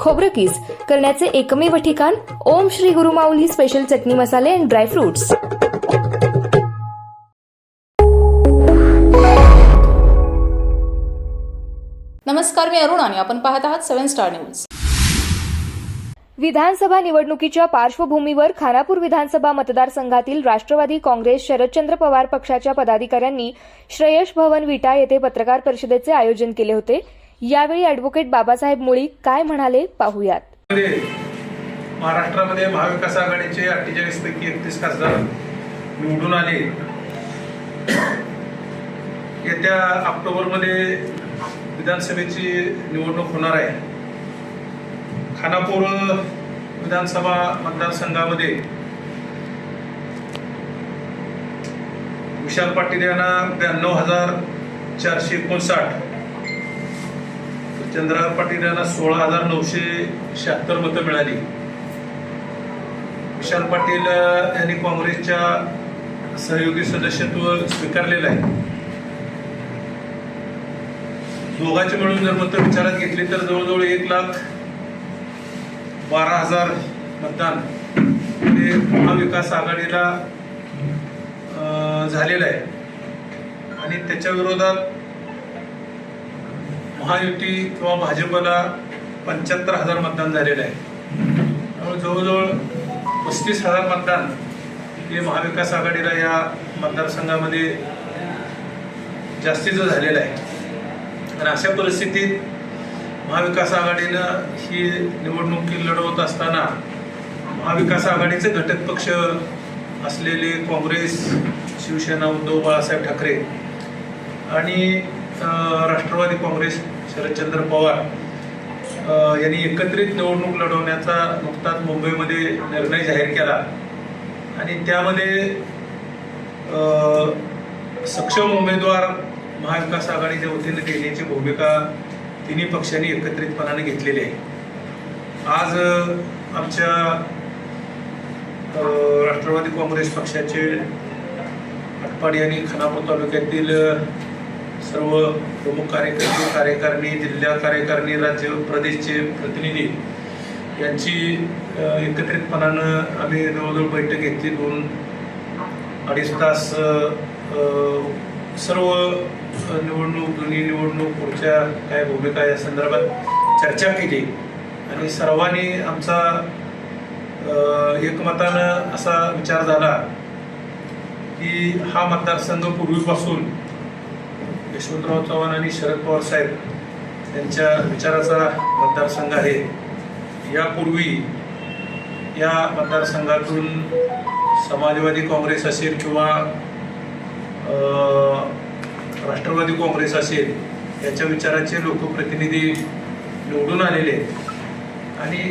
खोबरं किस करण्याचे एकमेव ठिकाण ओम श्री गुरुमाऊली स्पेशल चटणी मसाले अँड ड्रायफ्रुट्स नमस्कार मी अरुण आणि आपण पाहत आहात सेव्हन स्टार न्यूज विधानसभा निवडणुकीच्या पार्श्वभूमीवर खानापूर विधानसभा मतदारसंघातील राष्ट्रवादी काँग्रेस शरदचंद्र पवार पक्षाच्या पदाधिकाऱ्यांनी श्रेयश भवन विटा येथे पत्रकार परिषदेचे आयोजन केले होते. यावेळी अॅडव्होकेट बाबासाहेब मुळी काय म्हणाले पाहूयात. मध्ये महाराष्ट्रामध्ये महाविकास आघाडीचे अठ्ठेचाळीस पैकी एकतीस खासदार निवडून आले. येत्या ऑक्टोबरमध्ये विधानसभेची निवडणूक होणार आहे. खानापूर विधानसभा मतदारसंघामध्ये विशाल पाटील यांना ब्याण्णव हजार चारशे एकोणसाठ चंद्रकांत पाटील यांना सोळा हजार नऊशे शहात्तर मतं मिळाली. विशाल पाटील यांनी काँग्रेसच्या सहयोगी सदस्यत्व स्वीकारलेलं आहे. दोघांची मिळून जर मतं विचारात घेतली तर जवळजवळ एक लाख बारा हजार मतदान हे महाविकास आघाडीला झालेलं आहे. आणि त्याच्या विरोधात महायुती किंवा भाजपला पंच्याहत्तर हजार मतदान झालेलं आहे. त्यामुळे जवळजवळ पस्तीस हजार मतदान हे महाविकास आघाडीला या मतदारसंघामध्ये जास्तीचं झालेलं आहे. आणि अशा परिस्थितीत महाविकास आघाडीनं ही निवडणूक लढवत असताना महाविकास आघाडीचे घटक पक्ष असलेले काँग्रेस शिवसेना उद्धव बाळासाहेब ठाकरे आणि राष्ट्रवादी काँग्रेस शरदचंद्र पवार यांनी एकत्रित निवडणूक लढवण्याचा नुकताच मुंबईमध्ये निर्णय जाहीर केला. आणि त्यामध्ये सक्षम उमेदवार महाविकास आघाडीच्या वतीने देण्याची भूमिका तिन्ही पक्षांनी एकत्रितपणाने घेतलेली आहे. आज आमच्या राष्ट्रवादी काँग्रेस पक्षाचे आटपाडी आणि खानापूर तालुक्यातील सर्व प्रमुख कार्यकर्ते कार्यकारिणी जिल्हा कार्यकारिणी राज्य प्रदेशचे प्रतिनिधी यांची एकत्रितपणानं आम्ही जवळजवळ बैठक घेतली. दोन अडीच तास सर्व निवडणूक दोन्ही निवडणूक पुढच्या काय भूमिका या संदर्भात चर्चा केली. आणि सर्वांनी आमचा एकमतानं असा विचार झाला की हा मतदारसंघ पूर्वीपासून यशवंतराव चव्हाण आणि शरद पवार साहेब यांच्या विचाराचा मतदारसंघ आहे. यापूर्वी या मतदारसंघातून समाजवादी काँग्रेस असेल किंवा राष्ट्रवादी काँग्रेस असेल याच्या विचाराचे लोकप्रतिनिधी निवडून आलेले आणि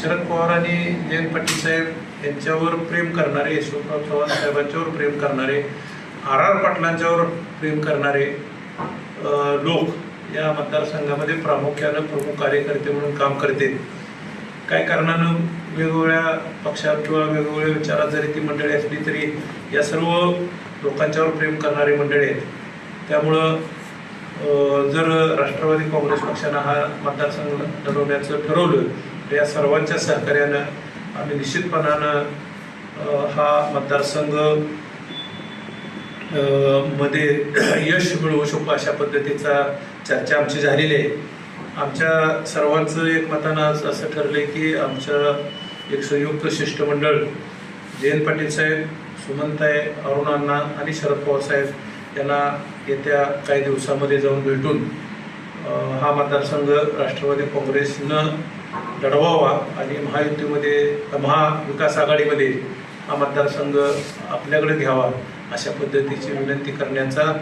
शरद पवार आणि जयंत पाटील साहेब यांच्यावर प्रेम करणारे यशवंतराव चव्हाण साहेबांच्यावर प्रेम करणारे आर आर पाटलांच्यावर प्रेम करणारे लोक या मतदारसंघामध्ये प्रामुख्यानं प्रमुख कार्यकर्ते म्हणून काम करते. काय कारणानं वेगवेगळ्या पक्षात किंवा वेगवेगळ्या विचारात जरी ती मंडळी असली तरी या सर्व लोकांच्यावर प्रेम करणारी मंडळी आहेत. त्यामुळं जर राष्ट्रवादी काँग्रेस पक्षानं हा मतदारसंघ लढवण्याचं ठरवलं तर या सर्वांच्या सहकार्यानं आम्ही निश्चितपणानं हा मतदारसंघ मध्ये यश मिळवू शकू अशा पद्धतीचा चर्चा आमची झालेली आहे. आमच्या सर्वांचं एकमतानं आज असं ठरलंय की आमचं एक संयुक्त शिष्टमंडळ जयंत पाटील साहेब सुमंताय अरुणांना आणि शरद पवार साहेब यांना येत्या काही दिवसामध्ये जाऊन भेटून हा मतदारसंघ राष्ट्रवादी काँग्रेसनं लढवावा आणि महायुतीमध्ये महाविकास आघाडीमध्ये हा मतदारसंघ आपल्याकडे घ्यावा. अशा पद्धतीची विनंती करण्याचा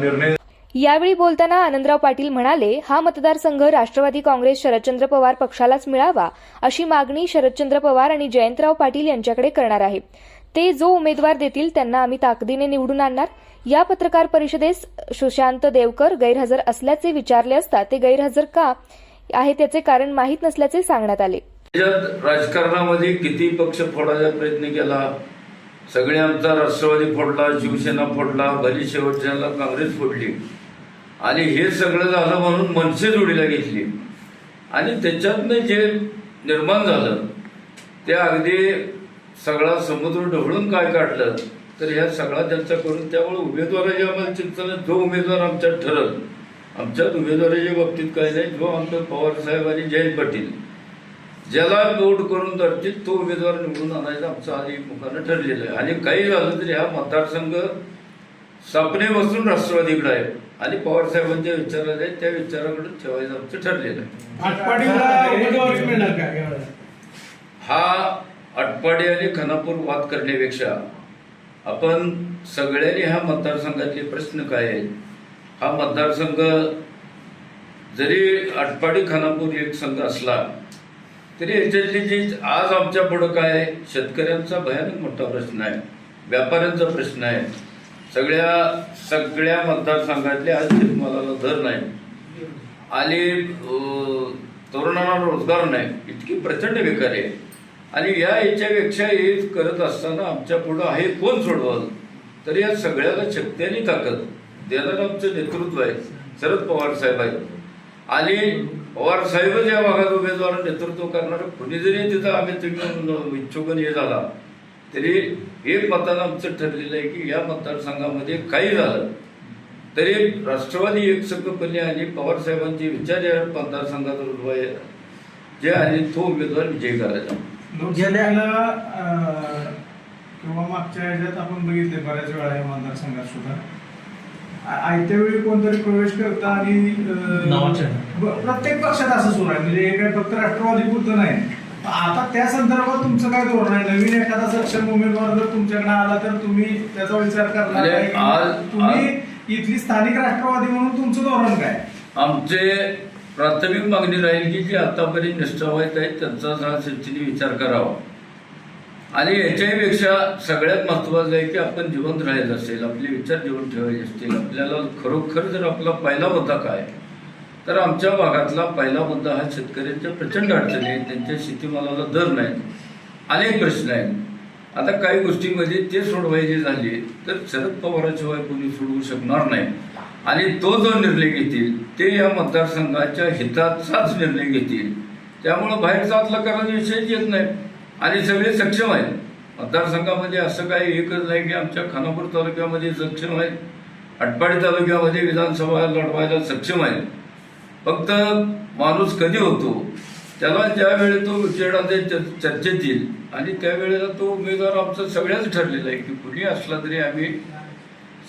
निर्णय यावेळी बोलताना आनंदराव पाटील म्हणाले हा मतदारसंघ राष्ट्रवादी काँग्रेस शरदचंद्र पवार पक्षालाच मिळावा अशी मागणी शरदचंद्र पवार आणि जयंतराव पाटील यांच्याकडे करणार आहे. ते जो उमेदवार देतील त्यांना आम्ही ताकदीने निवडून आणणार. या पत्रकार परिषदेस सुशांत देवकर गैरहजर असल्याचे विचारले असता ते गैरहजर का आहे त्याचे कारण माहीत नसल्याचे सांगण्यात आले. राजकारणामध्ये किती पक्ष फोडायचा प्रयत्न केला? सगळे आमचा राष्ट्रवादी फोडला शिवसेना फोडला भली शेवटच्याला काँग्रेस फोडली. आणि हे सगळं झालं म्हणून मनसे जोडीला घेतली. आणि त्याच्यातनं जे निर्माण झालं ते अगदी सगळा समुद्र ढवळून काय काढलं तर ह्या सगळा चर्चा करून त्यामुळे उमेदवाराच्या आम्हाला चिंतन जो उमेदवार आमच्यात ठरल आमच्यात उमेदवाराच्या बाबतीत काय नाही जो आमचं पवार साहेब आणि जयंत पाटील. ज्याला वोट करून धरतील तो उमेदवार निवडून आणायचा आमचं आधी मुखानं ठरलेलं आहे. आणि काही झालं तरी हा मतदारसंघ बसून राष्ट्रवादीकडे आहे. आणि पवार साहेबांच्या विचारात आहे त्या विचाराकडे ठेवायचं आमचं ठरलेलं आहे? हा अटपाडी आणि खानापूर वाद करण्यापेक्षा आपण सगळ्यांनी ह्या मतदारसंघातले प्रश्न काय आहेत? हा मतदारसंघ जरी अटपाडी खानापूर एक संघ असला तरी याच्यातली जी आज आमच्या पुढं काय शेतकऱ्यांचा भयानक मोठा प्रश्न आहे. व्यापाऱ्यांचा प्रश्न आहे. सगळ्या सगळ्या मतदारसंघातले आज शेतमालाला दर नाही. आणि तरुणांना रोजगार नाही. इतकी प्रचंड बेकार आहे. आणि या याच्यापेक्षा हे करत असताना आमच्या पुढं आहे कोण सोडवाल? तर या सगळ्याला शक्ती आणि ताकद. देणारं आमचं नेतृत्व आहे. शरद पवार साहेब आहेत. आणि पवार साहेबच या भागात उमेदवार नेतृत्व करणार. कुणी जरी तिथं आम्ही तुम्ही इच्छुक हे झाला तरी एक मतदान आमचं ठरलेलं आहे की या मतदारसंघामध्ये काही झालं तरी राष्ट्रवादी एक एकसंघपणे आणि पवार साहेबांची विचार या मतदारसंघात रुजवाय जे आणि तो उमेदवार विजयी करायचा. लोकसभेला किंवा मागच्या ह्याच्यात आपण बघितले बऱ्याच वेळा या मतदारसंघात सुद्धा. आयत्या वेळी कोणतरी प्रवेश करता आणि प्रत्येक पक्षात असं सुरू आहे. म्हणजे हे काय फक्त राष्ट्रवादी पुरतं नाही. आता त्या संदर्भात तुमचं काय धोरण आहे? नवीन एखादा सक्षम उमेदवार जर तुमच्याकडे आला तर तुम्ही त्याचा विचार करणार म्हणजे काय? की आज- तुम्ही इथली स्थानिक राष्ट्रवादी म्हणून तुमचं धोरण काय? आमचे प्राथमिक मागणी राहील की जे आतापर्यंत निष्ठावाईत आहेत त्यांचा सचिनी विचार करावा. आणि याच्याहीपेक्षा सगळ्यात महत्त्वाचं आहे की आपण जिवंत राहायचं असेल आपले विचार जिवंत ठेवायचे असतील आपल्याला खरोखर जर आपला पहिला मुद्दा काय तर आमच्या भागातला पहिला मुद्दा हा शेतकऱ्यांच्या प्रचंड अडचणी आहेत त्यांच्या शेतीमालाला दर नाही अनेक प्रश्न आहेत. आता काही गोष्टींमध्ये ते सोडवायचे झाले तर शरद पवाराशिवाय कोणी सोडवू शकणार नाही. आणि तो जो निर्णय घेतील ते या मतदारसंघाच्या हिताचाच निर्णय घेतील. त्यामुळं बाहेरचा आतला करायचा विषयच येत नाही. आणि सगळे सक्षम आहेत. मतदारसंघामध्ये असं काही एकच नाही की आमच्या खानापूर तालुक्यामध्ये सक्षम आहेत. अटपाडी तालुक्यामध्ये विधानसभा लढवायला सक्षम आहेत. फक्त माणूस कधी होतो त्याला ज्यावेळी तो विचाराचे चर्चेत येईल आणि त्यावेळेला तो उमेदवार आमचा सगळ्याच ठरलेला आहे की कुणी असला तरी आम्ही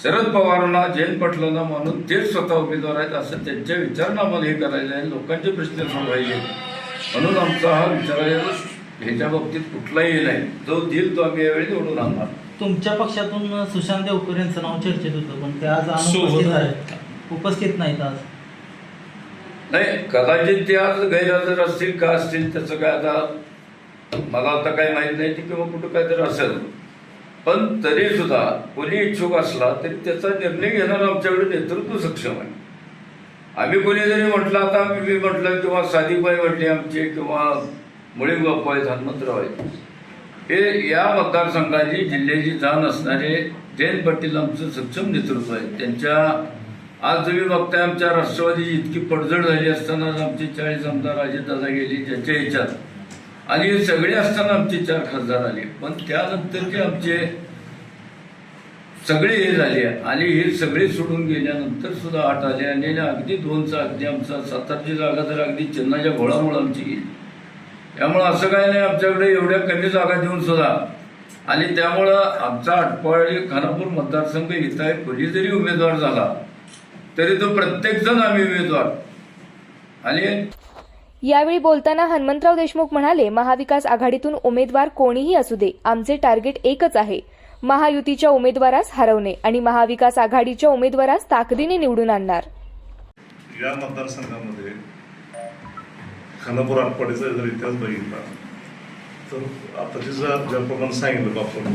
शरद पवारांना जयंत पाटलांना मानून तेच स्वतः उमेदवार आहेत असं त्यांच्या विचारानं आम्हाला हे करायचं आहे. लोकांचे प्रश्न सोडवायचे. म्हणून आमचा हा विचार ह्याच्या बाबतीत कुठलाही हे नाही. जो देईल तो आम्ही यावेळी निवडून आणणार. तुमच्या पक्षातून सुशांत देवकर यांचं नाव चर्चेत होतं पण ते आज अनुपस्थित. आहेत. उपस्थित नाहीत आज. नाही कदाचित ते आज गैरहजर असतील का असतील त्याचं काय आता मला आता काही माहीत नाही की किंवा कुठं काहीतरी असेल. पण तरी सुद्धा कोणी इच्छुक असला तरी त्याचा निर्णय घेणारं आमच्याकडे नेतृत्व सक्षम आहे. आम्ही कोणी जरी म्हटलं आता मी म्हटलं किंवा सादिकबाई म्हटली आमचे किंवा मुळी बाप्पा आहेत हनुमंतराव आहेत हे या मतदारसंघाची जिल्ह्याची जाण असणारे जयंत पाटील आमचं सक्षम नेतृत्व आहे. त्यांच्या आज तुम्ही बघताय आमच्या राष्ट्रवादीची इतकी पडझड झाली असताना आमचे चाळीस आमदार अजितदादा गेली ज्याच्या ह्याच्यात. आणि हे सगळे असताना आमचे चार खासदार आले. पण त्यानंतरचे आमचे सगळे हे झाले आणि हे सगळे सोडून गेल्यानंतर सुद्धा आठ आले आणि अगदी दोनचा अगदी आमचा सातारची जागा तर अगदी चिन्हाच्या घोळामुळे आमची गेली. त्यामुळं असं काही नाही आमच्याकडे एवढ्या कमी जागा देऊन सुद्धा. आणि त्यामुळं आमचा आटपाडी खानापूर मतदारसंघ इथं आहे कोणी जरी उमेदवार झाला तरी तो प्रत्येक जण आम्ही उमेदवार. आणि यावेळी बोलताना हनुमंतराव देशमुख म्हणाले महाविकास आघाडीतून उमेदवार कोणीही असू दे आमचे टार्गेट एकच आहे. महायुतीच्या उमेदवारास हरवणे आणि महाविकास आघाडीच्या उमेदवारास ताकदीने निवडून आणणार. या मतदारसंघामध्ये खानापूर आटपाडीचा जर इतिहास बघितला तर आता जे जर ज्याप्रमाणे सांगितलं आपण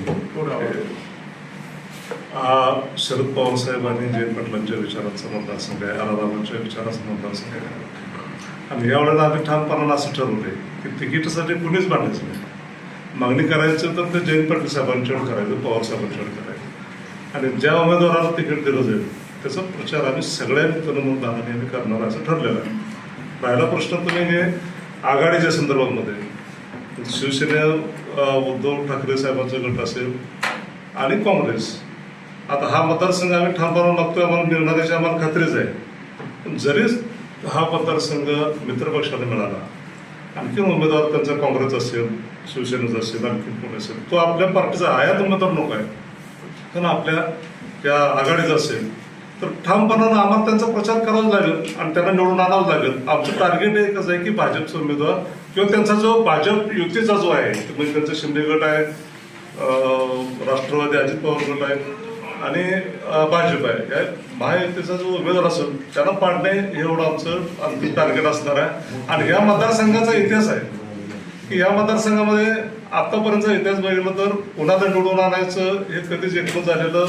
हा शरद पवार साहेब आणि जयंत पाटलांच्या विचारांचा मतदारसंघ आहे आरारामांच्या विचाराचा मतदारसंघ आहे. आणि यावेळेला आम्ही ठामपणानं असं ठरवलंय की तिकीटासाठी कुणीच भांडायचं नाही. मागणी करायचं तर ते जयंत पाटील साहेबांच्यावर करायचं पवार साहेबांच्यावर करायचं. आणि ज्या उमेदवाराला तिकीट दिलं जाईल त्याचा प्रचार आम्ही सगळ्या तरुणदारांनी आम्ही करणार असं ठरलेलं आहे. राहिला प्रश्न तुम्ही हे आघाडीच्या संदर्भामध्ये. शिवसेना उद्धव ठाकरे साहेबांचा गट असेल आणि काँग्रेस. आता हा मतदारसंघ आम्ही ठामपणा लागतोय आम्हाला मिळणाऱ्याची आम्हाला खात्रीच आहे. पण जरी हा मतदारसंघ मित्रपक्षाला मिळाला आणखी उमेदवार त्यांचा काँग्रेस असेल शिवसेनेचा असेल आणखी कोण असेल तो आपल्या पार्टीचा आयात उमेदवार नको आहे पण आपल्या त्या आघाडीचा असेल तर ठामपणानं आम्हाला त्यांचा प्रचार करावाच लागेल आणि त्यांना निवडून आणावंच लागेल. आमचं टार्गेट एकच आहे की भाजपचा उमेदवार किंवा त्यांचा जो भाजप युतीचा जो आहे म्हणजे त्यांचा शिंदे गट आहे राष्ट्रवादी अजित पवार गट आहे आणि भाजप आहे. या महायुतीचा जो उमेदवार असेल त्यांना पाडणे हे एवढं आमचं अंतिम टार्गेट असणार आहे. आणि या मतदारसंघाचा इतिहास आहे की या मतदारसंघामध्ये आतापर्यंतचा इतिहास बघितला तर कुणाला निवडून आणायचं हे कधीच एकूण झालेलं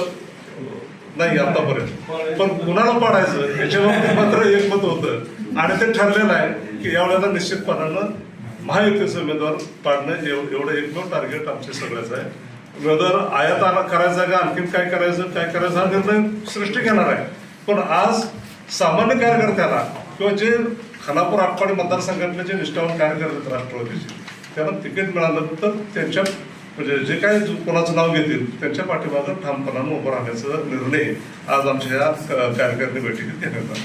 नाही आतापर्यंत. पण कुणाला पाडायचं याच्यावर मात्र एकमत होतं. आणि ते ठरलेलं आहे की यावेळेला निश्चितपणानं महायुतीचे उमेदवार पाडणं एवढं एकमेव टार्गेट आमचे सगळ्याचं आहे. उमेदवार आयात आला करायचा का आणखीन काय करायचं काय करायचं हा निर्णय सृष्टी घेणार आहे. पण आज सामान्य कार्यकर्त्याला किंवा जे खानापूर आटपाडी मतदारसंघातले जे निष्ठावान कार्यकर्ते राष्ट्रवादीचे त्यांना तिकीट मिळालं तर त्यांच्या म्हणजे जे काय कोणाचं नाव घेतील त्यांच्या पाठीमागं ठामपणानं उभं राहण्याचा निर्णय आज आमच्या या कार्यकारिणी बैठकीत घेण्यात आला.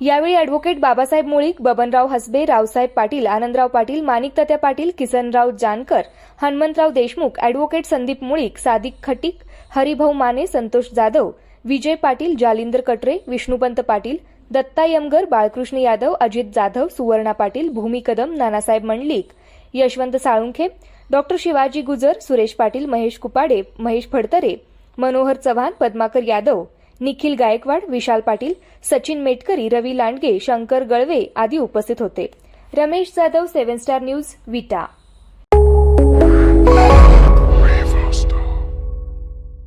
यावेळी advocate Babasaheb Mulik Babanrao Hasbe Raosaheb Patil Anandrao Patil Maniktatya Patil Kisanrao Jankar Hanumantrao Deshmukh advocate Sandeep Mulik Sadiq Khatik Haribhau Mane Santosh Jadhav Vijay Patil Jalindar Katare Vishnupant Patil Datta Yamgar Balkrishna Yadav Ajit Jadhav Suvarna Patil Bhumi Kadam Nanasaheb Mandlik Yashwant Salunkhe doctor Shivaji Gujar Suresh Patil Mahesh Kupade Mahesh Phadtare Manohar Chavan Padmakar Yadav Nikhil Gaikwad Vishal Patil Sachin Metkari Ravi Landge Shankar Galve आदी उपस्थित होते. Ramesh Jadhav seven star news Vita.